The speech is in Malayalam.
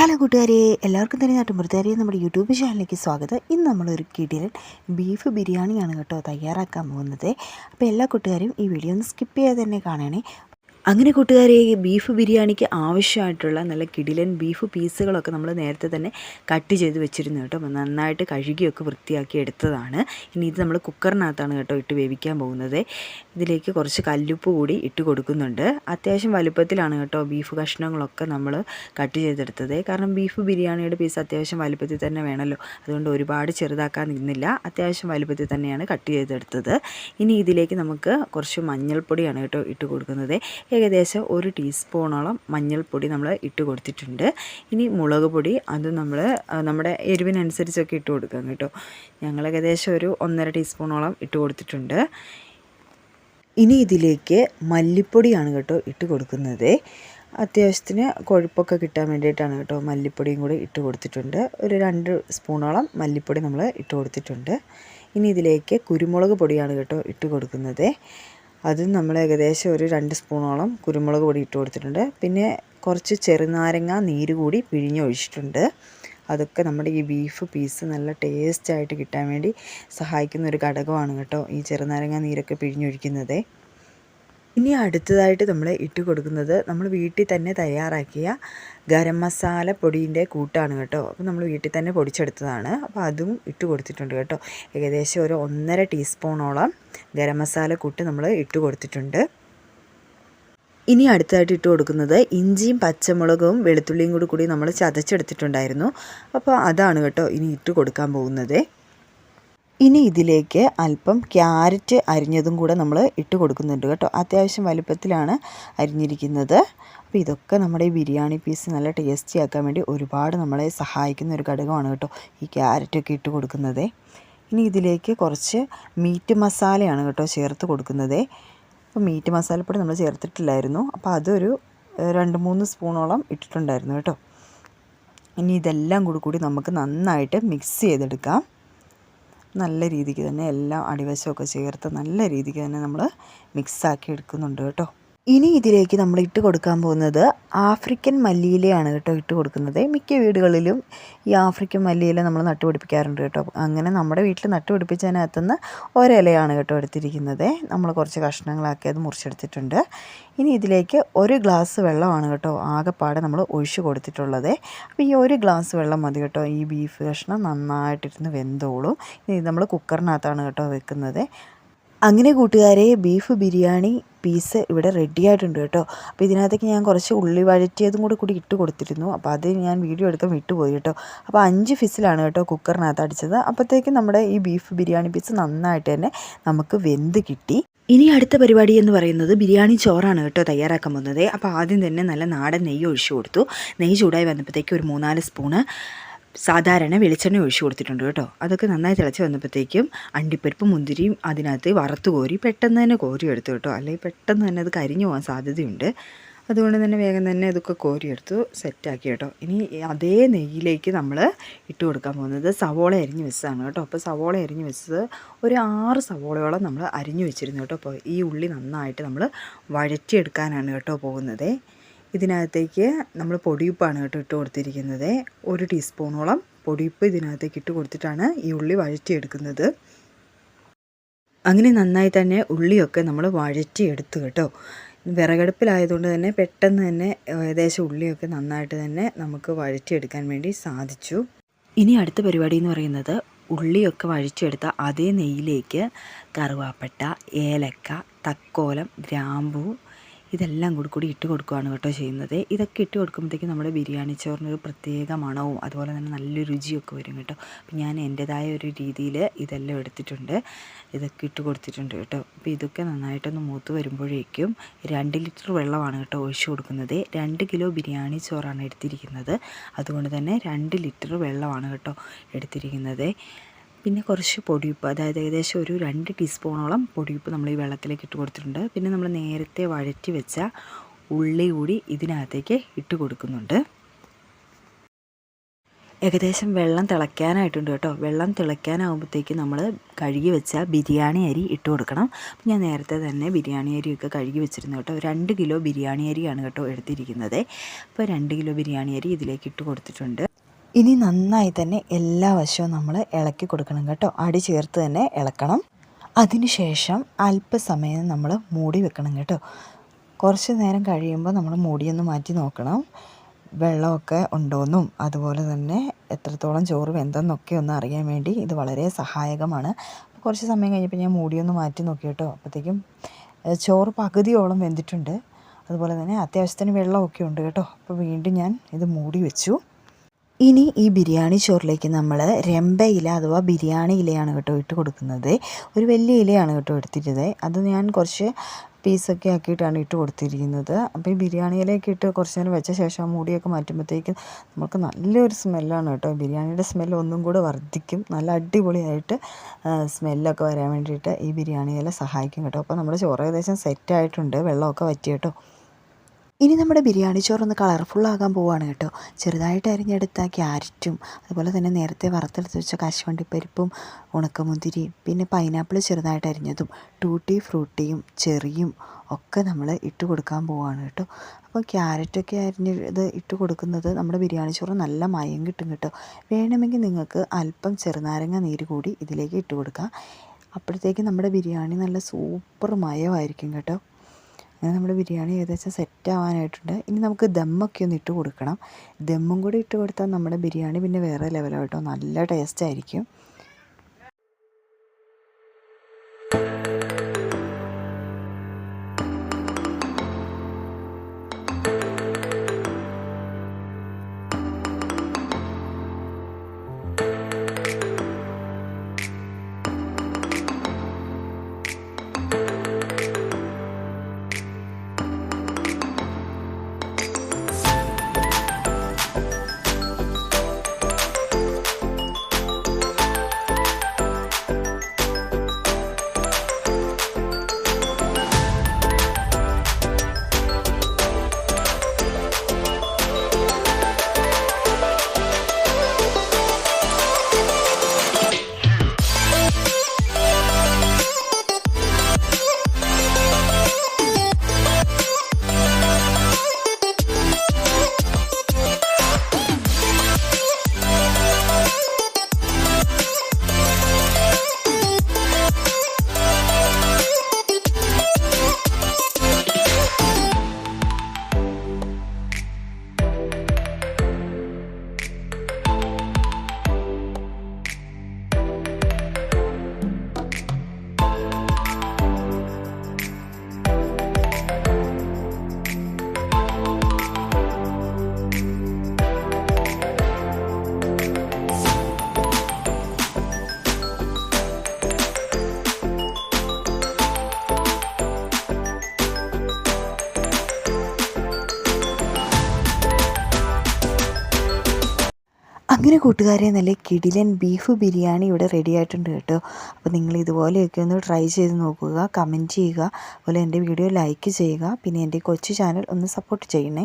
ഹലോ കൂട്ടുകാരെ എല്ലാവർക്കും തന്നെ നാട്ടും നാട്ടുമ്പുറത്തുകാരെ നമ്മുടെ യൂട്യൂബ് ചാനലിലേക്ക് സ്വാഗതം. ഇന്ന് നമ്മളൊരു കിടിലൻ ബീഫ് ബിരിയാണിയാണ് കേട്ടോ തയ്യാറാക്കാൻ പോകുന്നത്. അപ്പോൾ എല്ലാ കൂട്ടുകാരും ഈ വീഡിയോ ഒന്ന് സ്കിപ്പ് ചെയ്യാതെ തന്നെ കാണണേ അങ്ങനെ കൂട്ടുകാരെ ബീഫ് ബിരിയാണിക്ക് ആവശ്യമായിട്ടുള്ള നല്ല കിടിലൻ ബീഫ് പീസുകളൊക്കെ നമ്മൾ നേരത്തെ തന്നെ കട്ട് ചെയ്ത് വെച്ചിരുന്നു കേട്ടോ. അപ്പോൾ നന്നായിട്ട് കഴുകിയൊക്കെ വൃത്തിയാക്കി എടുത്തതാണ്. ഇനി ഇത് നമ്മൾ കുക്കറിനകത്താണ് കേട്ടോ ഇട്ട് വേവിക്കാൻ പോകുന്നത്. ഇതിലേക്ക് കുറച്ച് കല്ലുപ്പ് കൂടി ഇട്ട് കൊടുക്കുന്നുണ്ട്. അത്യാവശ്യം വലുപ്പത്തിലാണ് കേട്ടോ ബീഫ് കഷ്ണങ്ങളൊക്കെ നമ്മൾ കട്ട് ചെയ്തെടുത്തത്. കാരണം ബീഫ് ബിരിയാണിയുടെ പീസ് അത്യാവശ്യം വലുപ്പത്തിൽ തന്നെ വേണമല്ലോ അതുകൊണ്ട് ഒരുപാട് ചെറുതാക്കാൻ നിന്നില്ല. അത്യാവശ്യം വലുപ്പത്തിൽ തന്നെയാണ് കട്ട് ചെയ്തെടുത്തത്. ഇനി ഇതിലേക്ക് നമുക്ക് കുറച്ച് മഞ്ഞൾപ്പൊടിയാണ് കേട്ടോ ഇട്ട് കൊടുക്കുന്നത്. ഏകദേശം ഒരു ടീസ്പൂണോളം മഞ്ഞൾപ്പൊടി നമ്മൾ ഇട്ട് കൊടുത്തിട്ടുണ്ട്. ഇനി മുളക് പൊടി അത് നമ്മൾ നമ്മുടെ എരിവിനനുസരിച്ചൊക്കെ ഇട്ട് കൊടുക്കാം കേട്ടോ. ഞങ്ങൾ ഏകദേശം ഒരു ഒന്നര ടീസ്പൂണോളം ഇട്ട് കൊടുത്തിട്ടുണ്ട്. ഇനി ഇതിലേക്ക് മല്ലിപ്പൊടിയാണ് കേട്ടോ ഇട്ട് കൊടുക്കുന്നത്. അത്യാവശ്യത്തിന് കൊഴുപ്പൊക്കെ കിട്ടാൻ വേണ്ടിയിട്ടാണ് കേട്ടോ മല്ലിപ്പൊടിയും കൂടി ഇട്ട് കൊടുത്തിട്ടുണ്ട്. ഒരു രണ്ട് സ്പൂണോളം മല്ലിപ്പൊടി നമ്മൾ ഇട്ട് കൊടുത്തിട്ടുണ്ട്. ഇനി ഇതിലേക്ക് കുരുമുളക് പൊടിയാണ് കേട്ടോ ഇട്ട് കൊടുക്കുന്നത്. അതും നമ്മൾ ഏകദേശം ഒരു രണ്ട് സ്പൂണോളം കുരുമുളക് പൊടി ഇട്ട് കൊടുത്തിട്ടുണ്ട്. പിന്നെ കുറച്ച് ചെറുനാരങ്ങ നീര് കൂടി പിഴിഞ്ഞൊഴിച്ചിട്ടുണ്ട്. അതൊക്കെ നമ്മുടെ ഈ ബീഫ് പീസ് നല്ല ടേസ്റ്റായിട്ട് കിട്ടാൻ വേണ്ടി സഹായിക്കുന്ന ഒരു ഘടകമാണ് കേട്ടോ ഈ ചെറുനാരങ്ങ നീരൊക്കെ പിഴിഞ്ഞൊഴിക്കുന്നത്. ഇനി അടുത്തതായിട്ട് നമ്മൾ ഇട്ട് കൊടുക്കുന്നത് നമ്മൾ വീട്ടിൽ തന്നെ തയ്യാറാക്കിയ ഗരം മസാല പൊടീന്റെ കൂട്ടാണ് കേട്ടോ. അപ്പോൾ നമ്മൾ വീട്ടിൽ തന്നെ പൊടിച്ചെടുത്തതാണ്. അപ്പോൾ അതും ഇട്ട് കൊടുത്തിട്ടുണ്ട് കേട്ടോ. ഏകദേശം ഒരു ഒന്നര ടീസ്പൂണോളം ഗരം മസാല കൂട്ട് നമ്മൾ ഇട്ട് കൊടുത്തിട്ടുണ്ട്. ഇനി അടുത്തായിട്ട് ഇട്ട് കൊടുക്കുന്നത് ഇഞ്ചിയും പച്ചമുളകും വെളുത്തുള്ളിയും കൂടി കൂടി നമ്മൾ ചതച്ചെടുത്തിട്ടുണ്ടായിരുന്നു. അപ്പോൾ അതാണ് കേട്ടോ ഇനി ഇട്ട് കൊടുക്കാൻ പോകുന്നത്. ഇനി ഇതിലേക്ക് അല്പം ക്യാരറ്റ് അരിഞ്ഞതും കൂടെ നമ്മൾ ഇട്ട് കൊടുക്കുന്നുണ്ട് കേട്ടോ. അത്യാവശ്യം വലുപ്പത്തിലാണ് അരിഞ്ഞിരിക്കുന്നത്. അപ്പോൾ ഇതൊക്കെ നമ്മുടെ ഈ ബിരിയാണി പീസ് നല്ല ടേസ്റ്റി ആക്കാൻ വേണ്ടി ഒരുപാട് നമ്മളെ സഹായിക്കുന്ന ഒരു ഘടകമാണ് കേട്ടോ ഈ ക്യാരറ്റൊക്കെ ഇട്ട് കൊടുക്കുന്നത്. ഇനി ഇതിലേക്ക് കുറച്ച് മീറ്റ് മസാലയാണ് കേട്ടോ ചേർത്ത് കൊടുക്കുന്നത്. അപ്പോൾ മീറ്റ് മസാലപ്പൊടി നമ്മൾ ചേർത്തിട്ടില്ലായിരുന്നു. അപ്പോൾ അതൊരു രണ്ട് മൂന്ന് സ്പൂണോളം ഇട്ടിട്ടുണ്ടായിരുന്നു കേട്ടോ. ഇനി ഇതെല്ലാം കൂടി കൂടി നമുക്ക് നന്നായിട്ട് മിക്സ് ചെയ്തെടുക്കാം. നല്ല രീതിക്ക് തന്നെ എല്ലാം അടിവശമൊക്കെ ചേർത്ത് നല്ല രീതിക്ക് തന്നെ നമ്മൾ മിക്സാക്കി എടുക്കുന്നുണ്ട് കേട്ടോ. ഇനി ഇതിലേക്ക് നമ്മൾ ഇട്ട് കൊടുക്കാൻ പോകുന്നത് ആഫ്രിക്കൻ മല്ലിയിലയാണ് കേട്ടോ ഇട്ട് കൊടുക്കുന്നത്. മിക്ക വീടുകളിലും ഈ ആഫ്രിക്കൻ മല്ലിയില നമ്മൾ നട്ടുപിടിപ്പിക്കാറുണ്ട് കേട്ടോ. അങ്ങനെ നമ്മുടെ വീട്ടിൽ നട്ടുപിടിപ്പിച്ചതിനകത്തുനിന്ന് ഒരിലയാണ് കേട്ടോ എടുത്തിരിക്കുന്നത്. നമ്മൾ കുറച്ച് കഷ്ണങ്ങളാക്കി അത് മുറിച്ചെടുത്തിട്ടുണ്ട്. ഇനി ഇതിലേക്ക് ഒരു ഗ്ലാസ് വെള്ളമാണ് കേട്ടോ ആകെപ്പാടെ നമ്മൾ ഒഴിച്ചു കൊടുത്തിട്ടുള്ളത്. അപ്പോൾ ഈ ഒരു ഗ്ലാസ് വെള്ളം മതി കേട്ടോ. ഈ ബീഫ് കഷ്ണം നന്നായിട്ടിരുന്ന് വെന്തോളും. ഇനി നമ്മൾ കുക്കറിനകത്താണ് കേട്ടോ വെക്കുന്നത്. അങ്ങനെ കൂട്ടുകാരെ ബീഫ് ബിരിയാണി പീസ് ഇവിടെ റെഡി ആയിട്ടുണ്ട് കേട്ടോ. അപ്പോൾ ഇതിനകത്തേക്ക് ഞാൻ കുറച്ച് ഉള്ളി വഴറ്റിയതും കൂടി കൂടി ഇട്ട് കൊടുത്തിരുന്നു. അപ്പോൾ അത് ഞാൻ വീഡിയോ എടുക്കാൻ വിട്ടുപോയി കേട്ടോ. അപ്പോൾ അഞ്ച് ഫിസിലാണ് കേട്ടോ കുക്കറിനകത്ത് അടിച്ചത്. അപ്പോഴത്തേക്കും നമ്മുടെ ഈ ബീഫ് ബിരിയാണി പീസ് നന്നായിട്ട് തന്നെ നമുക്ക് വെന്ത് കിട്ടി. ഇനി അടുത്ത പരിപാടി എന്ന് പറയുന്നത് ബിരിയാണി ചോറാണ് കേട്ടോ തയ്യാറാക്കാൻ പോകുന്നത്. അപ്പോൾ ആദ്യം തന്നെ നല്ല നാടൻ നെയ്യ് ഒഴിച്ചു കൊടുത്തു. നെയ്യ് ചൂടായി വന്നപ്പോഴത്തേക്ക് ഒരു മൂന്നാൽ സ്പൂണ് സാധാരണ വെളിച്ചെണ്ണ ഒഴിച്ചു കൊടുത്തിട്ടുണ്ട് കേട്ടോ. അതൊക്കെ നന്നായി തിളച്ച് വന്നപ്പോഴത്തേക്കും അണ്ടിപ്പരിപ്പ് മുന്തിരിയും അതിനകത്ത് വറുത്ത് കോരി പെട്ടെന്ന് തന്നെ കോരി എടുത്തു കേട്ടോ. അല്ലെങ്കിൽ പെട്ടെന്ന് തന്നെ അത് കരിഞ്ഞു പോകാൻ സാധ്യതയുണ്ട്. അതുകൊണ്ട് തന്നെ വേഗം തന്നെ ഇതൊക്കെ കോരിയെടുത്തു സെറ്റാക്കി കേട്ടോ. ഇനി അതേ നെയ്യിലേക്ക് നമ്മൾ ഇട്ട് കൊടുക്കാൻ പോകുന്നത് സവോള അരിഞ്ഞ് വെച്ചതാണ് കേട്ടോ. അപ്പോൾ സവോള അരിഞ്ഞ് വെച്ചത് ഒരു ആറ് സവോളയോളം നമ്മൾ അരിഞ്ഞു വെച്ചിരുന്നു കേട്ടോ. അപ്പോൾ ഈ ഉള്ളി നന്നായിട്ട് നമ്മൾ വഴറ്റിയെടുക്കാനാണ് കേട്ടോ പോകുന്നത്. ഇതിനകത്തേക്ക് നമ്മൾ പൊടിയുപ്പാണ് കേട്ടോ ഇട്ട് കൊടുത്തിരിക്കുന്നത്. ഒരു ടീസ്പൂണോളം പൊടിയുപ്പ് ഇതിനകത്തേക്ക് ഇട്ട് കൊടുത്തിട്ടാണ് ഈ ഉള്ളി വഴറ്റിയെടുക്കുന്നത്. അങ്ങനെ നന്നായി തന്നെ ഉള്ളിയൊക്കെ നമ്മൾ വഴറ്റിയെടുത്തു കേട്ടോ. വിറകടുപ്പിലായതുകൊണ്ട് തന്നെ പെട്ടെന്ന് തന്നെ ഏകദേശം ഉള്ളിയൊക്കെ നന്നായിട്ട് തന്നെ നമുക്ക് വഴറ്റിയെടുക്കാൻ വേണ്ടി സാധിച്ചു. ഇനി അടുത്ത പരിപാടി എന്ന് പറയുന്നത് ഉള്ളിയൊക്കെ വഴിച്ചെടുത്ത അതേ നെയ്യിലേക്ക് കറുവാപ്പട്ട ഏലക്ക തക്കോലം ഗ്രാമ്പൂ ഇതെല്ലാം കൂടി കൂടി ഇട്ട് കൊടുക്കുകയാണ് കേട്ടോ ചെയ്യുന്നത്. ഇതൊക്കെ ഇട്ട് കൊടുക്കുമ്പോഴത്തേക്കും നമ്മുടെ ബിരിയാണി ചോറിനൊരു പ്രത്യേക മണവും അതുപോലെ തന്നെ നല്ല രുചിയൊക്കെ വരും കേട്ടോ. അപ്പം ഞാൻ എന്റെതായ ഒരു രീതിയിൽ ഇതെല്ലാം എടുത്തിട്ടുണ്ട്. ഇതൊക്കെ ഇട്ട് കൊടുത്തിട്ടുണ്ട് കേട്ടോ. അപ്പോൾ ഇതൊക്കെ നന്നായിട്ടൊന്ന് മൂത്ത് വരുമ്പോഴേക്കും രണ്ട് ലിറ്റർ വെള്ളമാണ് കേട്ടോ ഒഴിച്ചു കൊടുക്കുന്നത്. രണ്ട് കിലോ ബിരിയാണി ചോറാണ് എടുത്തിരിക്കുന്നത്. അതുകൊണ്ട് തന്നെ രണ്ട് ലിറ്റർ വെള്ളമാണ് കേട്ടോ എടുത്തിരിക്കുന്നത്. പിന്നെ കുറച്ച് പൊടിയുപ്പ് അതായത് ഏകദേശം ഒരു രണ്ട് ടീസ്പൂണോളം പൊടിയുപ്പ് നമ്മൾ ഈ വെള്ളത്തിലേക്ക് ഇട്ട് കൊടുത്തിട്ടുണ്ട്. പിന്നെ നമ്മൾ നേരത്തെ വഴറ്റി വെച്ച ഉള്ളി കൂടി ഇതിനകത്തേക്ക് ഇട്ട് കൊടുക്കുന്നുണ്ട്. ഏകദേശം വെള്ളം തിളയ്ക്കാനായിട്ടുണ്ട് കേട്ടോ. വെള്ളം തിളയ്ക്കാനാകുമ്പോഴത്തേക്ക് നമ്മൾ കഴുകി വെച്ച ബിരിയാണി അരി ഇട്ട് കൊടുക്കണം. ഞാൻ നേരത്തെ തന്നെ ബിരിയാണി അരിയൊക്കെ കഴുകി വെച്ചിരുന്നു കേട്ടോ. രണ്ട് കിലോ ബിരിയാണി അരിയാണ് കേട്ടോ എടുത്തിരിക്കുന്നത്. അപ്പോൾ രണ്ട് കിലോ ബിരിയാണി അരി ഇതിലേക്ക് ഇട്ട് കൊടുത്തിട്ടുണ്ട്. ഇനി നന്നായി തന്നെ എല്ലാ വശവും നമ്മൾ ഇളക്കി കൊടുക്കണം കേട്ടോ. അടി ചേർത്ത് തന്നെ ഇളക്കണം. അതിനുശേഷം അല്പസമയം നമ്മൾ മൂടി വെക്കണം കേട്ടോ. കുറച്ച് നേരം കഴിയുമ്പോൾ നമ്മൾ മൂടിയൊന്ന് മാറ്റി നോക്കണം. വെള്ളമൊക്കെ ഉണ്ടോയെന്നും അതുപോലെ തന്നെ എത്രത്തോളം ചോറ് വെന്തെന്നൊക്കെ ഒന്ന് അറിയാൻ വേണ്ടി ഇത് വളരെ സഹായകമാണ്. കുറച്ച് സമയം കഴിഞ്ഞപ്പോൾ ഞാൻ മൂടിയൊന്ന് മാറ്റി നോക്കി കേട്ടോ. അപ്പോഴത്തേക്കും ചോറ് പകുതിയോളം വെന്തിട്ടുണ്ട്. അതുപോലെ തന്നെ അത്യാവശ്യത്തിന് വെള്ളമൊക്കെ ഉണ്ട് കേട്ടോ. അപ്പോൾ വീണ്ടും ഞാൻ ഇത് മൂടി വെച്ചു. ഇനി ഈ ബിരിയാണി ചോറിലേക്ക് നമ്മൾ രമ്പ ഇല അഥവാ ബിരിയാണി ഇലയാണ് കേട്ടോ ഇട്ട് കൊടുക്കുന്നത്. ഒരു വലിയ ഇലയാണ് കേട്ടോ എടുത്തിരുന്നത്. അത് ഞാൻ കുറച്ച് പീസൊക്കെ ആക്കിയിട്ടാണ് ഇട്ട് കൊടുത്തിരിക്കുന്നത്. അപ്പോൾ ഈ ബിരിയാണി ഇലയൊക്കെ ഇട്ട് കുറച്ച് നേരം വെച്ച ശേഷം മൂടിയൊക്കെ മാറ്റുമ്പോഴത്തേക്ക് നമുക്ക് നല്ലൊരു സ്മെല്ലാണ് കേട്ടോ. ബിരിയാണിയുടെ സ്മെല്ല് ഒന്നും കൂടെ വർദ്ധിക്കും. നല്ല അടിപൊളിയായിട്ട് സ്മെല്ലൊക്കെ വരാൻ വേണ്ടിയിട്ട് ഈ ബിരിയാണി ഇല സഹായിക്കും കേട്ടോ. അപ്പോൾ നമ്മുടെ ചോറ് ഏകദേശം സെറ്റായിട്ടുണ്ട് വെള്ളമൊക്കെ വറ്റി കേട്ടോ. ഇനി നമ്മുടെ ബിരിയാണി ചോറൊന്ന് കളർഫുള്ളാകാൻ പോവുകയാണ് കേട്ടോ. ചെറുതായിട്ട് അരിഞ്ഞെടുത്ത ക്യാരറ്റും അതുപോലെ തന്നെ നേരത്തെ വറുത്തെടുത്ത് വെച്ച കശുവണ്ടിപ്പരിപ്പും ഉണക്കമുന്തിരിയും പിന്നെ പൈനാപ്പിൾ ചെറുതായിട്ട് അരിഞ്ഞതും ടൂട്ടി ഫ്രൂട്ടിയും ചെറിയും ഒക്കെ നമ്മൾ ഇട്ട് കൊടുക്കാൻ പോവുകയാണ് കേട്ടോ. അപ്പോൾ ക്യാരറ്റൊക്കെ അരിഞ്ഞത് ഇട്ട് കൊടുക്കുന്നത് നമ്മുടെ ബിരിയാണി ചോറ് നല്ല മയം കിട്ടും കേട്ടോ. വേണമെങ്കിൽ നിങ്ങൾക്ക് അല്പം ചെറുനാരങ്ങ നീര് കൂടി ഇതിലേക്ക് ഇട്ട് കൊടുക്കാം. അപ്പോഴത്തേക്ക് നമ്മുടെ ബിരിയാണി നല്ല സൂപ്പർ മയമായിരിക്കും കേട്ടോ. അങ്ങനെ നമ്മുടെ ബിരിയാണി ഏകദേശം സെറ്റ് ആവാനായിട്ടുണ്ട് ഇനി നമുക്ക് ദമ്മൊക്കെ ഒന്ന് ഇട്ട് കൊടുക്കണം. ദമ്മും കൂടി ഇട്ട് കൊടുത്താൽ നമ്മുടെ ബിരിയാണി പിന്നെ വേറെ ലെവലായിട്ടോ നല്ല ടേസ്റ്റ് ആയിരിക്കും. അങ്ങനെ കൂട്ടുകാരെ നല്ല കിടിലൻ ബീഫ് ബിരിയാണി ഇവിടെ റെഡി ആയിട്ടുണ്ട് കേട്ടോ. അപ്പോൾ നിങ്ങൾ ഇതുപോലെയൊക്കെ ഒന്ന് ട്രൈ ചെയ്ത് നോക്കുക കമന്റ് ചെയ്യുക. അതുപോലെ എന്റെ വീഡിയോ ലൈക്ക് ചെയ്യുക. പിന്നെ എന്റെ കൊച്ചു ചാനൽ ഒന്ന് സപ്പോർട്ട് ചെയ്യണേ.